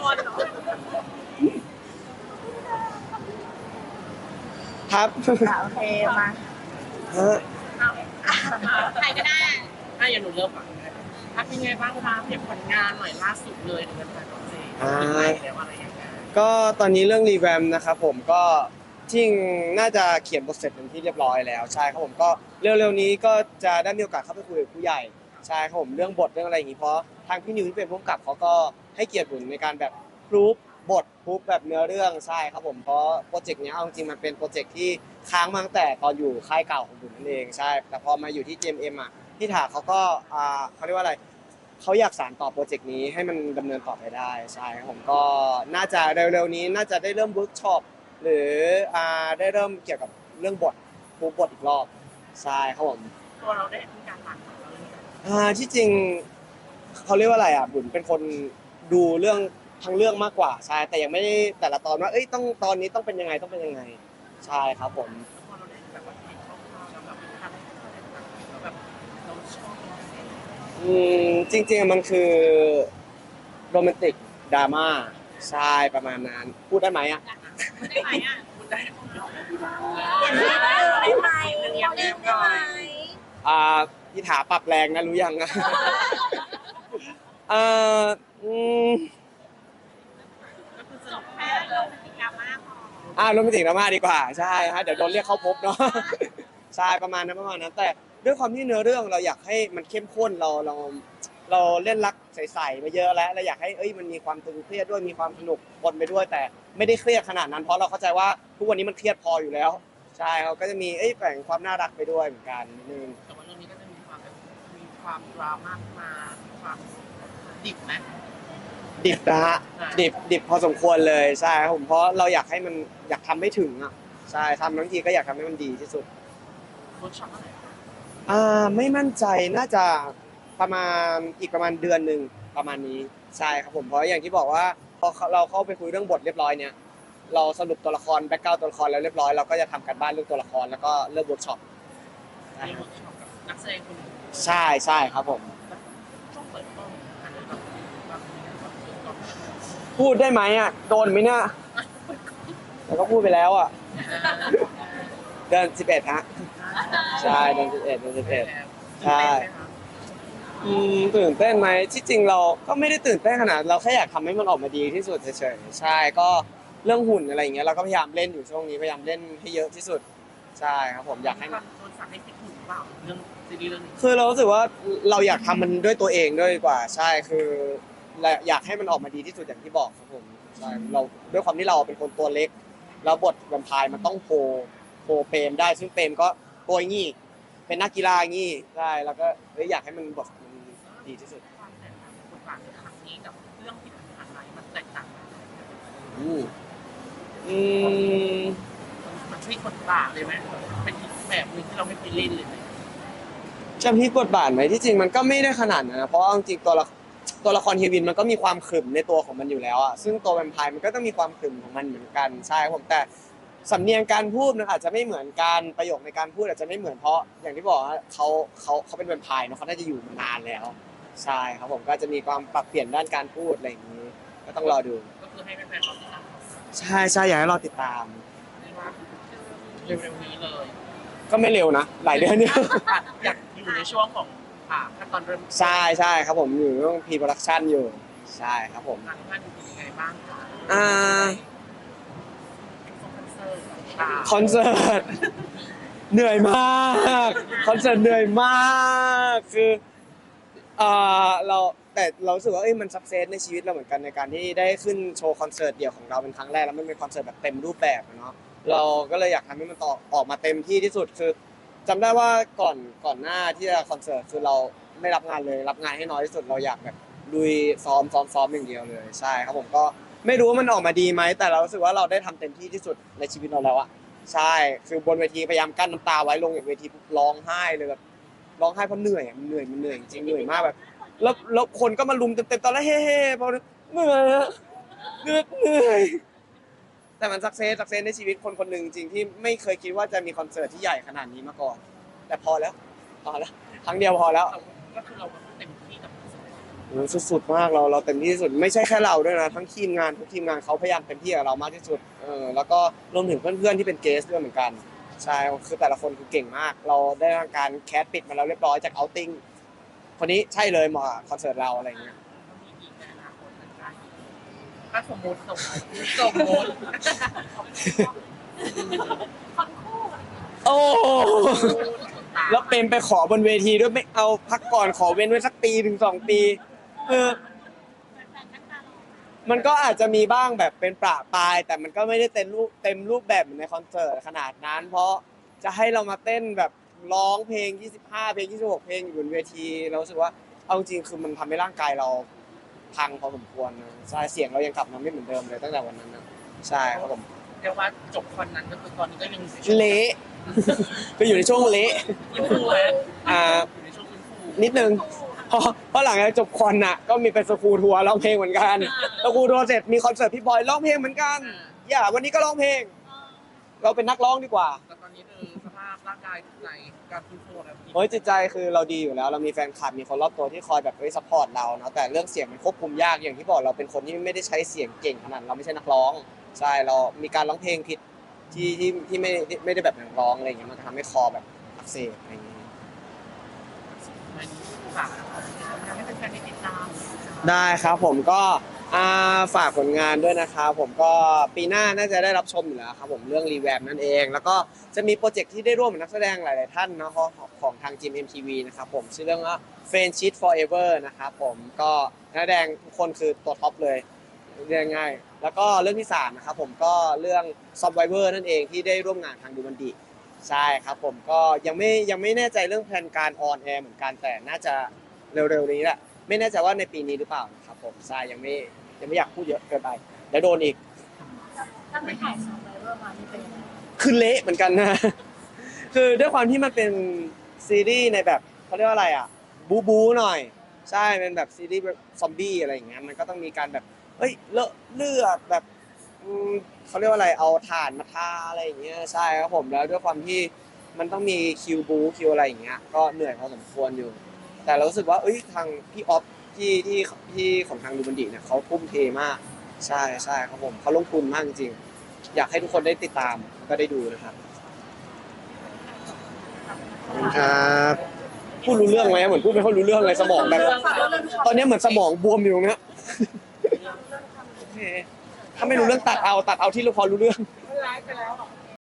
นอนเหรอครับอะโอเคมาฮะใครก็ได้ถ้าอย่างหนูเริ่มก่อนพักยังไงบ้างคะเพียบผลงานหน่อยล่าสุดเลยในวันที่สี่ปีใหม่แล้วอะไรอย่างเงี้ยก็ตอนนี้เรื่องรีแวมนะครับผมก็จริงน่าจะเขียนบทเสร็จเป็นที่เรียบร้อยแล้วใช่ครับผมก็เร็วๆนี้ก็จะได้มีโอกาสเข้าไปคุยกับผู้ใหญ่ใช่ครับผมเรื่องบทเรื่องอะไรอย่างนี้เพราะทางพี่นิวที่เป็นผู้กำกับเขาก็ให้เกียรติบุญในการแบบพรูฟบทพรูฟแบบเนื้อเรื่องใช่ครับผมเพราะโปรเจกต์เนี้ยเอาจริงๆมันเป็นโปรเจกต์ที่ค้างมาตั้งแต่ตอนอยู่ค่ายเก่าของบุญนั่นเองใช่ แต่พอมาอยู่ที่ GMM อะพี่ถาเขาก็อ่าเขาเรียกว่าอะไรเขาอยากสานต่อโปรเจกต์นี้ให้มันดำเนินต่อไปได้ใช่ครับผมก็น่าจะเร็วๆนี้น่าจะได้เริ่มเวิร์กช็อปหรืออ่าได้เริ่มเกี่ยวกับเรื่องบทปูบทอีกรอบใช่ครับผมตัวเราได้มีการหลักของเราเลยอ่าที่จริง เขาเรียกว่าอะไรอะบุญเป็นคนดูเรื่องทั้งเรื่องมากกว่าใช่แต่ยังไม่ได้แต่ละตอนว่าเอ้ยต้องตอนนี้ต้องเป็นยังไงต้องเป็นยังไงใช่ครับผมแล้วพอเราได้แบบว่าเห็นคร่าวๆแล้วแบบทำให้เราได้แบบแล้วแบบเราชอบเป็นพิเศษอืมจริงๆมันคือโรแมนติกดราม่าใช่ประมาณนั้นพูดได้ไหมอะได้ไหมอะพูดได้เปลี่ยนได้ไหมได้ไหมเราเล่นได้ไหมอ่าพี่ถาปรับแรงนะรู้ยังอะ เอออืมก็คือจบแค่เรื่องติดราม่าพออ่าโรแมนติกดราม่าดีกว่าใช่ฮะเดี๋ยวโดนเรียกเข้าพบเนาะ ใช่ประมาณนั้นประมาณนั้น แต่ด้วยความที่เนื้อเรื่องเราอยากให้มันเข้มข้นเราเราเราเล่นรักใสๆมาเยอะแล้วเราอยากให้เอ้ยมันมีความตึงเครียดด้วยมีความสนุกปนไปด้วย แต่ไม่ได้เครียดขนาดนั้นเพราะเราเข้าใจว่าทุกวันนี้มันเครียดพออยู่แล้ว ใช่เขาก็จะมีเอ้ยแฝงความน่ารักไปด้วยเหมือนกันนิดนึงแต่ว่าเรื่องนี้ก็จะมีความแบบมีความดราม่ามามีความ ดิบไหม ดิบนะฮะอ่า ดิบดิบพอสมควรเลยใช่ครับผมเพราะเราอยากให้มันอยากทำให้ถึงอะใช่ทำทั้งทีก็อยากทำให้มันดีที่สุดเวิร์กช็อปเมื่อไหร่อ่าไม่มั่นใจน่าจะประมาณอีกประมาณเดือนหนึ่งประมาณนี้ใช่ครับผมเพราะอย่างที่บอกว่าพอเราเข้าไปคุยเรื่องบทเรียบร้อยเนี่ยเราสรุปตัวละครแบ็กกราวตัวละครแล้วเรียบร้อยเราก็จะทำกันบ้านเรื่องตัวละครแล้วก็เริ่มเวิร์กช็อปในเวิร์กช็อปกับนักแสดงคนอื่นใช่ใช่ครับผม พูดได้ไหมอะ โดนไหมเนี่ยแล้วก็พูดไปแล้วอะ เดือนสิบเอ็ดฮะ ใช่เดือนสิบเอ็ดเดือนสิบเอ็ดใช่อืมตื่นเต้นไหมที่จริงเราก็ไม่ได้ตื่นเต้นขนาด เราแค่อยากทำให้มันออกมาดีที่สุดเฉยๆ ใช่ก็เรื่องหุ่นอะไรอย่างเงี้ยเราก็พยายามเล่นอยู่ช่วงนี้พยายามเล่นให้เยอะที่สุด ใช่ครับผมอยากให้มัน โดนสั่งให้ฟิตหุ่นเปล่าเรื่องซีรีส์เรื่องนี้คือเรารู้สึกว่าเราอยากทำมันด้วยตัวเองด้วยดีกว่า ใช่คือ และอยากให้มันออกมาดีที่สุดอย่างที่บอกครับผมใช่เราด้วยความที่เราเป็นคนตัวเล็ก แล้วบทแวมไพร์มันต้องโพโพเปรมได้ซึ่งเปรมก็ตัวงี้ เป็นนักกีฬางี้ใช่แล้วก็เฮ้ยอยากให้มันบทมันดีที่สุดความแตกต่างบทบาทในครั้งนี้กับเรื่องที่ผ่านมามันแตกต่างกันอืมอืมมันพลิกบทบาทเลยไหมเป็นอีกแบบหนึงที่เราไม่เคยเล่นเลยไหมจะพลิกบทบาทไหมที่จริงมันก็ไม่ได้ขนาดนั้นนะเพราะว่าจริงๆตัวละ ตัวละครเฮวินมันก็มีความขรึมในตัวของมันอยู่แล้วอะซึ่งตัวแวมไพร์มันก็ต้องมีความขรึมของมันเหมือนกันใช่ครับผมแต่สำเนียงการพูดมันอาจจะไม่เหมือนกันประโยคในการพูดอาจจะไม่เหมือนเพราะอย่างที่บอกว่าเขาเขาเขาเป็นแวมไพร์เนอะเขาน่าจะอยู่มานานแล้วใช่ครับผมก็จะมีความปรับเปลี่ยนด้านการพูดอะไรอย่างนี้ ก็ต้องรอดู ก็คือให้แฟนๆเราติดตามใช่ใช่อยากให้รอติดตาม เรียกว่าเร็วๆนี้เลย ก็ไม่เร็วนะหลายเดือนเนี่ยอะอยากอยู่ในช่วงของ อ่าขั้นตอนเริ่มใช่ใช่ครับผมอยู่ในช่วงพีโปรดักชันอยู่ ใช่ครับผมงานท่านเป็นยังไงบ้างคะอ่า คอนเสิร์ตต่างคอนเสิร์ต เหนื่อยมาก คอนเสิร์ตเหนื่อยมากคือเอ่อเราแต่เรารู้สึกว่าเอ้ยมันสักเซสในชีวิตเราเหมือนกันในการที่ได้ขึ้นโชว์คอนเสิร์ตเดี่ยวของเราเป็นครั้งแรกแล้วมันเป็นคอนเสิร์ตแบบเต็มรูปแบบอะเนาะเราก็เลยอยากทำให้มันต่อออกมาเต็มที่ที่สุดคือ จำได้ว่าก่อนก่อนหน้าที่จะคอนเสิร์ตคือเราไม่รับงานเลย รับงานให้น้อยที่สุดเราอยากแบบลุยซ้อมซ้อมซ้อมอย่างเดียวเลยใช่ครับผมก็ไม่รู้ว่ามันออกมาดีไหมแต่เรารู้สึกว่าเราได้ทำเต็มที่ที่สุดในชีวิตเราแล้วอะใช่คือบนเวทีพยายามกั้นน้ำตาไว้ลงจากเวทีปุ๊บร้องไห้เลยแบบร้องไห้เพราะเหนื่อยอะมันเหนื่อยมันเหนื่อยจริงๆเหนื่อยมากแบบแล้วแล้วคนก็มาลุมเต็มๆตอนแรกเฮ้ๆพอเหนื่อยอะเหนื่อยเหนื่อย แต่มันสักเซสสักเซสในชีวิตคนคนหนึ่งจริงที่ไม่เคยคิดว่าจะมีคอนเสิร์ตที่ใหญ่ขนาดนี้มาก่อน แต่พอแล้วพอแล้วครั้งเดียวพอแล้วก็คือเราก็เต็มที่กับคอนเสิร์ตโอ้สุดๆมากเราเราเต็มที่ที่สุดไม่ใช่แค่เราด้วยนะทั้งทีมงานทุกทีมงานเขาพยายามเต็มที่กับเรามากที่สุดเออแล้วก็รวมถึงเพื่อนๆที่เป็นเกสด้วยเหมือนกันใช่คือแต่ละคนคือเก่งมาก เราได้ทำการแคสปิดมาแล้วเรียบร้อยจากเอาติ้งคนนี้ใช่เลยเหมาะกับคอนเสิร์ตเราอะไรเงี้ย มีอีกในอนาคตเหมือนกัน ถ้าสมมติสมมติสมมติคนคู่โอ้แล้วเป็นไปขอบนเวทีด้วยไม่เอาพักก่อนขอเว้นไว้สักปีถึงสองปีคืออมันก็อาจจะมีบ้างแบบเป็นประปาย แต่มันก็ไม่ได้เต็มรูปเต็มรูปแบบเหมือนในคอนเสิร์ตขนาดนั้น เพราะจะให้เรามาเต้นแบบร้องเพลง 25 เพลง 26 เพลงอยู่บนเวที เรารู้สึกว่าเอาจริงคือมันทำให้ร่างกายเรา พังพอสมควรนะใช่เสียงเรายังกลับมาไม่เหมือนเดิมเลยตั้งแต่วันนั้นนะใช่ครับผมเรียกว่าจบคอนนั้นก็คือตอนนี้ก็ยังอยู่ในช่วงเละก็อยู่ในช่วงเละฟื้นฟูไหมอ่าอยู่ในช่วงฟื้นฟูนิดนึงเพราะเพราะหลังจากจบคอนน่ะก็มีเป็นสกูทัวร์ร้องเพลงเหมือนกันสกูทัวร์เสร็จมีคอนเสิร์ตพี่บอยร้องเพลงเหมือนกัน อย่าวันนี้ก็ร้องเพลง เราเป็นนักร้องดีกว่า แต่ตอนนี้คือสภาพ ร่างกายในการฟื้นฟูแล้วโอ้ยจิตใจคือเราดีอยู่แล้ว เรามีแฟนคลับมีคนรอบตัวที่คอยแบบเฮ้ยซัพพอร์ตเราเนาะแต่เรื่องเสียงมันควบคุมยากอย่างที่บอกเราเป็นคนที่ไม่ได้ใช้เสียงเก่งขนาดเราไม่ใช่นักร้องใช่เรามีการร้องเพลงผิดที่ที่ที่ไม่ไม่ได้แบบนักร้องอะไรอย่างเงี้ยมันก็ทำให้คอแบบอักเสบอะไรอย่างเงี้ยมันฝากให้เป็นแฟนๆได้ติดตาม ได้ครับผมก็ อ่าฝากผลงานด้วยนะครับผมก็ปีหน้าน่าจะได้รับชมอยู่แล้วครับผมเรื่องรีแวมนั่นเอง แล้วก็จะมีโปรเจกต์ที่ได้ร่วมกับนักแสดงหลาย ๆ ท่านเนาะของของทาง GMMTV นะครับผมชื่อเรื่องว่า f r i e n d s h i p Forever นะครับผมก็นักแสดงทุกคนคือตัวท็อปเลยเรียกง่ายแล้วก็เรื่องที่สามนะครับผมก็เรื่อง Survivor นั่นเองที่ได้ร่วมงานทางดูมันดีใช่ครับผมก็ยังไม่ยังไม่แน่ใจเรื่องแผนการออนแอร์เหมือนกันแต่น่าจะเร็วๆนี้แหละไม่แน่ใจว่าในปีนี้หรือเปล่าครับผมใช่ยังไม่ ยังไม่อยากพูดเยอะเกินไปเดี๋ยวโดนอีกถ้าไม่ถ่ายซอมไบเวอร์มานี่เป็นยังไงคือเละเหมือนกันนะ คือด้วยความที่มันเป็นซีรีส์ในแบบเขาเรียกว่าอะไรอะ บูบูหน่อย ใช่เป็นแบบซีรีส์แบบซอมบี้อะไรอย่างเงี้ยมันก็ต้องมีการแบบเฮ้ยเลอะเลือดแบบอืมเขาเรียกว่าอะไรเอาถ่านมาทาอะไรอย่างเงี้ยใช่ครับผมแล้วด้วยความที่มันต้องมีคิวบูคิวอะไรอย่างเงี้ยก็เหนื่อยพอสมควรอยู่ แต่เรารู้สึกว่าเอ้ยทางพี่ออฟ ที่ที่ที่ของทางดูบันดีเนี่ยเขาทุ่มเทมาก ใช่ใช่ครับผมเขาลงทุนมากจริงๆอยากให้ทุกคนได้ติดตามก็ได้ดูนะครับขอบคุณครับพูดรู้เรื่องไหมเหมือนพูดไม่ค่อยรู้เรื่องเลยสมองแบบ ตอนนี้เหมือนสมองบวมอยู่ตรงเนี้ยโอเคถ้าไม่รู้เรื่องตัดเอาตัดเอาที่เราพอรู้เรื่อง